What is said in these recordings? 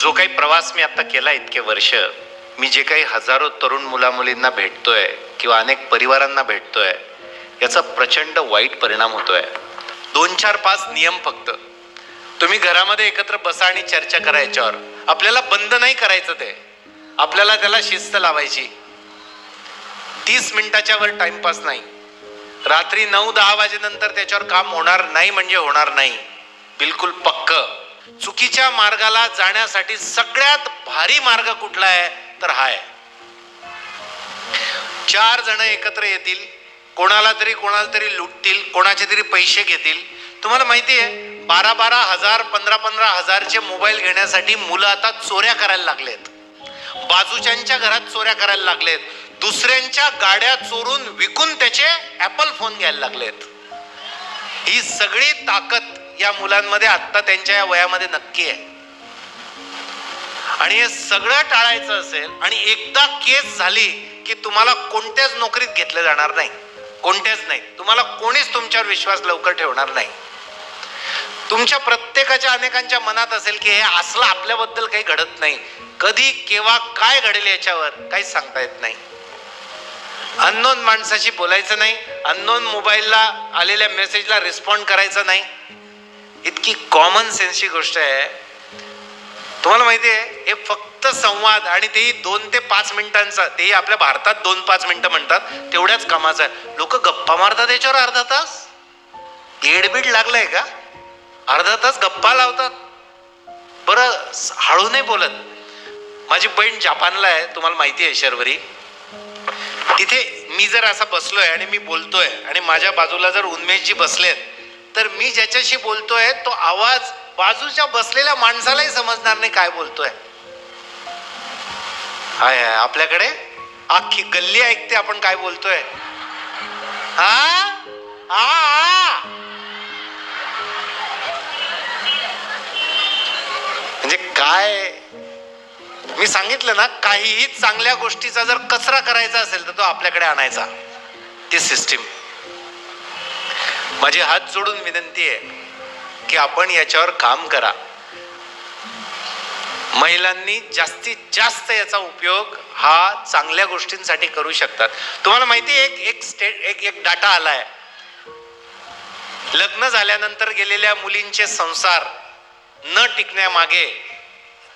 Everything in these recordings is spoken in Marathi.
जो काही प्रवास मी आता केला इतके वर्ष मी जे काही हजारो तरुण मुलामुलींना भेटतोय किंवा अनेक परिवारांना भेटतोय याचा प्रचंड वाईट परिणाम होतोय. दोन चार पाच नियम फक्त. तुम्ही घरामध्ये एकत्र बसा आणि चर्चा करा याच्यावर. आपल्याला बंद नाही करायचं ते. आपल्याला त्याला शिस्त लावायची. तीस मिनिटाच्या वर टाइमपास नाही. रात्री नऊ दहा वाजेनंतर त्याच्यावर काम होणार नाही म्हणजे होणार नाही. बिलकुल पक्क. चुकीच्या मार्गाला जाण्यासाठी सगळ्यात भारी मार्ग कुठला आहे? तर हा आहे. चार जण एकत्र येतील कोणाला तरी कोणाला तरी लुटतील कोणाचे तरी पैसे घेतील. तुम्हाला माहिती आहे बारा बारा हजार पंधरा पंधरा हजारचे मोबाईल घेण्यासाठी मुलं आता चोऱ्या करायला लागलेत. बाजूच्यांच्या घरात चोऱ्या करायला लागलेत. दुसऱ्यांच्या गाड्या चोरून विकून त्याचे ॲपल फोन घ्यायला लागलेत. ही सगळी ताकद या मुलांमध्ये आत्ता त्यांच्या या वयामध्ये नक्की आहे. आणि हे सगळं टाळायचं असेल आणि एकदा केस झाली की तुम्हाला कोणत्याच नोकरीत घेतलं जाणार नाही. कोणत्याच नाही. तुम्हाला कोणीच तुमच्यावर विश्वास लवकर ठेवणार नाही. तुमच्या प्रत्येकाच्या अनेकांच्या मनात असेल की हे असलं आपल्याबद्दल काही घडत नाही. कधी केव्हा काय घडेल याच्यावर काहीच सांगता येत नाही. अननोन माणसाशी बोलायचं नाही. अननोन मोबाईलला आलेल्या मेसेजला रिस्पॉन्ड करायचं नाही. इतकी कॉमन सेन्सची गोष्ट आहे. तुम्हाला माहिती आहे हे फक्त संवाद आणि तेही दोन ते पाच मिनिटांचा तेही आपल्या भारतात दोन पाच मिनिटं म्हणतात तेवढ्याच कामाचं आहे. लोक गप्पा मारतात याच्यावर अर्धा तास? एडबीड लागलंय का? अर्धा तास गप्पा लावतात. बरं हळू नाही बोलत. माझी बहीण जपानला आहे तुम्हाला माहिती आहे शर्वरी तिथे मी जर असा बसलोय आणि मी बोलतोय आणि माझ्या बाजूला जर उन्मेशजी बसलेत तर मी ज्याच्याशी बोलतोय तो आवाज बाजूच्या बसलेल्या माणसालाही समजणार नाही काय बोलतोय. हाय आपल्याकडे अख्खी गल्ली ऐकते आपण काय बोलतोय. हा? आ, म्हणजे काय? मी सांगितलं ना काहीही चांगल्या गोष्टीचा जर कचरा करायचा असेल तर तो आपल्याकडे आणायचा. ती सिस्टीम माझी हात जोडून विनंती आहे की आपण याच्यावर काम करा. महिलांनी जास्तीत जास्त याचा उपयोग हा चांगल्या गोष्टींसाठी करू शकतात. तुम्हाला माहिती आहे, एक एक स्टेट एक एक डाटा आला आहे लग्न झाल्यानंतर गेलेल्या मुलींचे संसार न टिकण्यामागे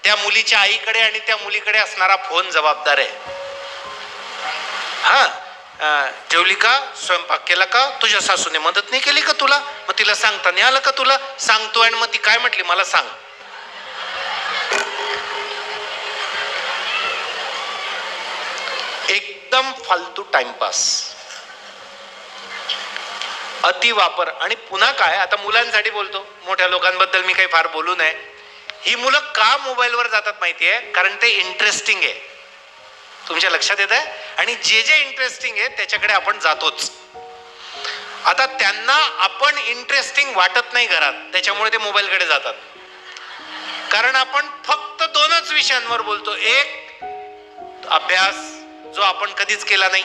त्या मुलीच्या आईकडे आणि त्या मुलीकडे असणारा फोन जबाबदार आहे. हा? जेवली का? स्वयंपाक केला का? तुझ्या सासूने मदत नाही केली का तुला? मग तिला सांगता नाही आलं का तुला? सांगतो आणि मग ती काय म्हटली? मला सांग. एकदम फालतू टाइमपास. अति वापर. आणि पुन्हा काय? आता मुलांसाठी बोलतो. मोठ्या लोकांबद्दल मी काही फार बोलू नये. ही मुलं का मोबाईलवर जातात माहिती आहे कारण ते इंटरेस्टिंग आहे. तुमच्या लक्षात येत आहे आणि जे जे इंटरेस्टिंग आहे त्याच्याकडे आपण जातोच. आता त्यांना आपण इंटरेस्टिंग वाटत नाही घरात. त्याच्यामुळे ते मोबाईलकडे जातात. कारण आपण फक्त दोनच विषयांवर बोलतो. एक अभ्यास जो आपण कधीच केला नाही.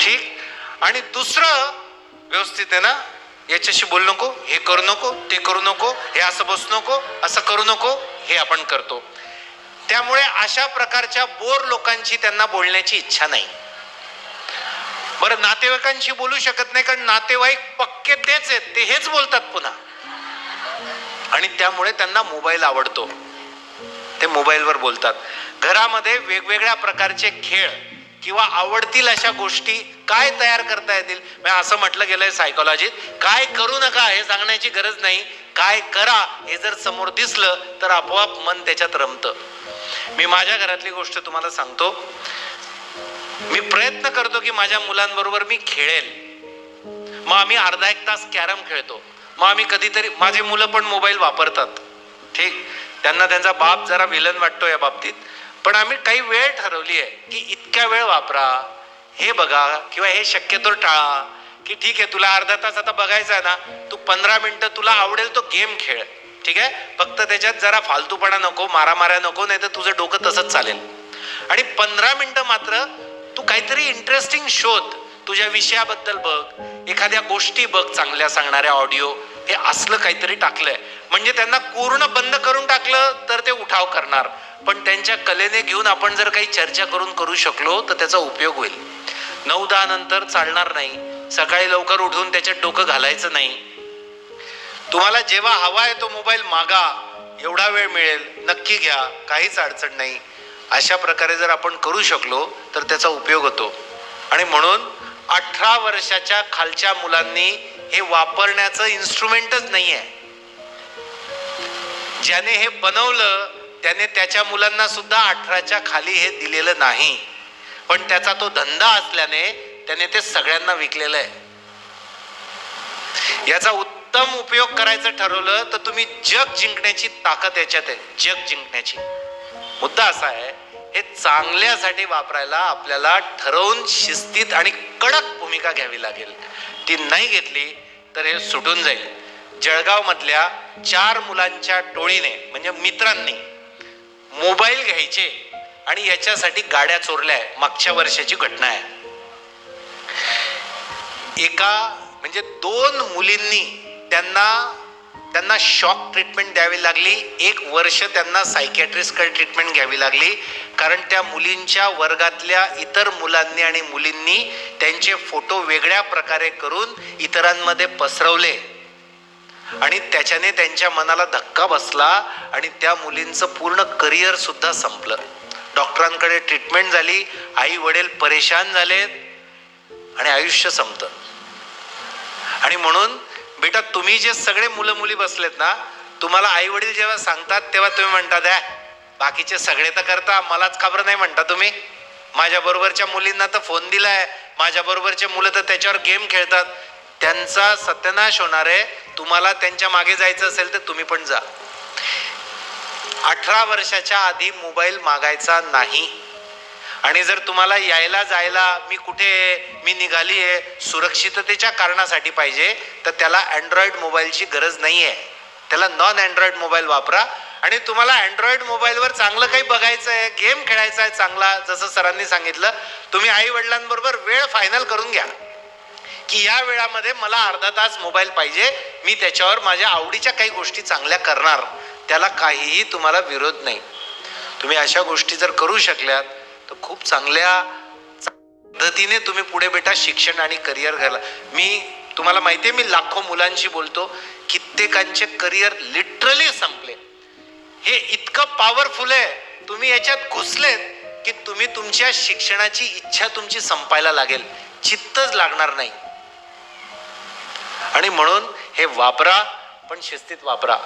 ठीक? आणि दुसरं व्यवस्थित आहे ना? याच्याशी बोलू नको. हे करू नको ते करू नको. हे असं बसू नको. असं करू नको. हे आपण करतो. त्यामुळे अशा प्रकारच्या बोर लोकांची त्यांना बोलण्याची इच्छा नाही. बरं नातेवाईकांशी बोलू शकत नाही कारण नातेवाईक पक्के तेच आहेत ते हेच बोलतात पुन्हा. आणि त्यामुळे त्यांना मोबाईल आवडतो. ते मोबाईलवर बोलतात. घरामध्ये वेगवेगळ्या प्रकारचे खेळ किंवा आवडतील अशा गोष्टी काय तयार करता येतील? असं म्हटलं गेलंय सायकोलॉजीत काय करू नका हे सांगण्याची गरज नाही. काय करा हे जर समोर दिसलं तर आपोआप मन त्याच्यात रमतं. मी माझ्या घरातली गोष्ट तुम्हाला सांगतो. मी प्रयत्न करतो की माझ्या मुलांबरोबर मी खेळेल. मग आम्ही अर्धा एक तास कॅरम खेळतो. मग आम्ही कधीतरी माझे मुलं पण मोबाईल वापरतात. ठीक? त्यांना त्यांचा बाप जरा विलन वाटतो या बाबतीत. पण आम्ही काही वेळ ठरवली आहे की इतक्या वेळ वापरा. हे बघा किंवा हे शक्यतो टाळा. की ठीक आहे तुला अर्धा तास आता बघायचा आहे ना तू पंधरा मिनिटं तुला आवडेल तो गेम खेळ. ठीक आहे? फक्त त्याच्यात जरा फालतूपणा नको मारामाऱ्या नको नाही तर तुझं डोकं तसंच चालेल. आणि पंधरा मिनिटं मात्र तू काहीतरी इंटरेस्टिंग शोध. तुझ्या विषयाबद्दल बघ. एखाद्या गोष्टी बघ चांगल्या सांगणाऱ्या ऑडिओ हे असलं काहीतरी टाकलंय. म्हणजे त्यांना पूर्ण बंद करून टाकलं तर ते उठाव करणार. पण त्यांच्या कलेने घेऊन आपण जर काही चर्चा करून करू शकलो तर त्याचा उपयोग होईल. नऊ दहा नंतर चालणार नाही. सकाळी लवकर उठून त्याच्यात डोकं घालायचं नाही. तुम्हाला जेव्हा हवा आहे तो मोबाईल मागा एवढा वेळ मिळेल नक्की घ्या काहीच अडचण नाही. अशा प्रकारे जर आपण करू शकलो तर त्याचा उपयोग होतो. आणि म्हणून अठरा वर्षाच्या खालच्या मुलांनी हे वापरण्याचं इन्स्ट्रुमेंटच नाही आहे ज्याने हे बनवलं त्याने त्याच्या मुलांना सुद्धा अठराच्या खाली हे दिलेलं नाही. पण त्याचा तो धंदा असल्याने त्याने ते सगळ्यांना विकलेलं आहे. याचा उत्तम उपयोग करायचं ठरवलं तर तुम्ही जग जिंकण्याची ताकद याच्यात आहे. जग जिंकण्याची. मुद्दा असा आहे हे चांगल्यासाठी वापरायला आपल्याला ठरवून शिस्तीत आणि कडक भूमिका घ्यावी लागेल. ती नाही घेतली तर हे सुटून जाईल. जळगाव मधल्या चार मुलांच्या टोळीने म्हणजे मित्रांनी मोबाईल घ्यायचे आणि याच्यासाठी गाड्या चोरल्या आहे. मागच्या वर्षाची घटना आहे. एका म्हणजे दोन मुलींनी त्यांना त्यांना शॉक ट्रीटमेंट द्यावी लागली. एक वर्ष त्यांना सायकॅट्रिस्टकडे ट्रीटमेंट घ्यावी लागली. कारण त्या मुलींच्या वर्गातल्या इतर मुलांनी आणि मुलींनी त्यांचे फोटो वेगळ्या प्रकारे करून इतरांमध्ये पसरवले. आणि त्याच्याने त्यांच्या मनाला धक्का बसला आणि त्या मुलींचं पूर्ण करिअरसुद्धा संपलं. डॉक्टरांकडे ट्रीटमेंट झाली. आई वडील परेशान झालेत आणि आयुष्य संपतं. आणि म्हणून बेटा तुम्ही जे सगळे मुलं मुली बसलेत ना तुम्हाला आई वडील जेव्हा सांगतात तेव्हा तुम्ही म्हणता द्या बाकीचे सगळे तर करता मलाच खबर नाही म्हणता तुम्ही. माझ्या बरोबरच्या मुलींना तर फोन दिलाय. माझ्या बरोबरचे मुलं तर त्याच्यावर गेम खेळतात. त्यांचा सत्यनाश होणार आहे. तुम्हाला त्यांच्या मागे जायचं असेल तर तुम्ही पण जा. अठरा वर्षाच्या आधी मोबाईल मागायचा नाही. आणि जर तुम्हाला यायला जायला मी कुठे आहे, मी निघाली आहे सुरक्षिततेच्या कारणासाठी पाहिजे तर त्याला अँड्रॉइड मोबाईलची गरज नाही आहे. त्याला नॉन अँड्रॉइड मोबाईल वापरा. आणि तुम्हाला अँड्रॉइड मोबाईलवर चांगलं काही बघायचं आहे गेम खेळायचा आहे चांगला जसं सरांनी सांगितलं तुम्ही आई वडिलांबरोबर वेळ फायनल करून घ्या. की या वेळामध्ये मला अर्धा तास मोबाईल पाहिजे मी त्याच्यावर माझ्या आवडीच्या काही गोष्टी चांगल्या करणार. त्याला काहीही तुम्हाला विरोध नाही. तुम्ही अशा गोष्टी जर करू शकल्यात तर खूप चांगल्या पद्धतीने तुम्ही पुढे बेटा शिक्षण आणि करिअर घाला मी तुम्हाला माहिती आहे मी लाखो मुलांशी बोलतो कित्येकांचे करिअर लिटरली संपले. हे इतकं पॉवरफुल आहे. तुम्ही याच्यात घुसलेत की तुम्ही तुमच्या शिक्षणाची इच्छा तुमची संपायला लागेल. चित्तच लागणार नाही. आणि म्हणून हे वापरा पण शिस्तीत वापरा.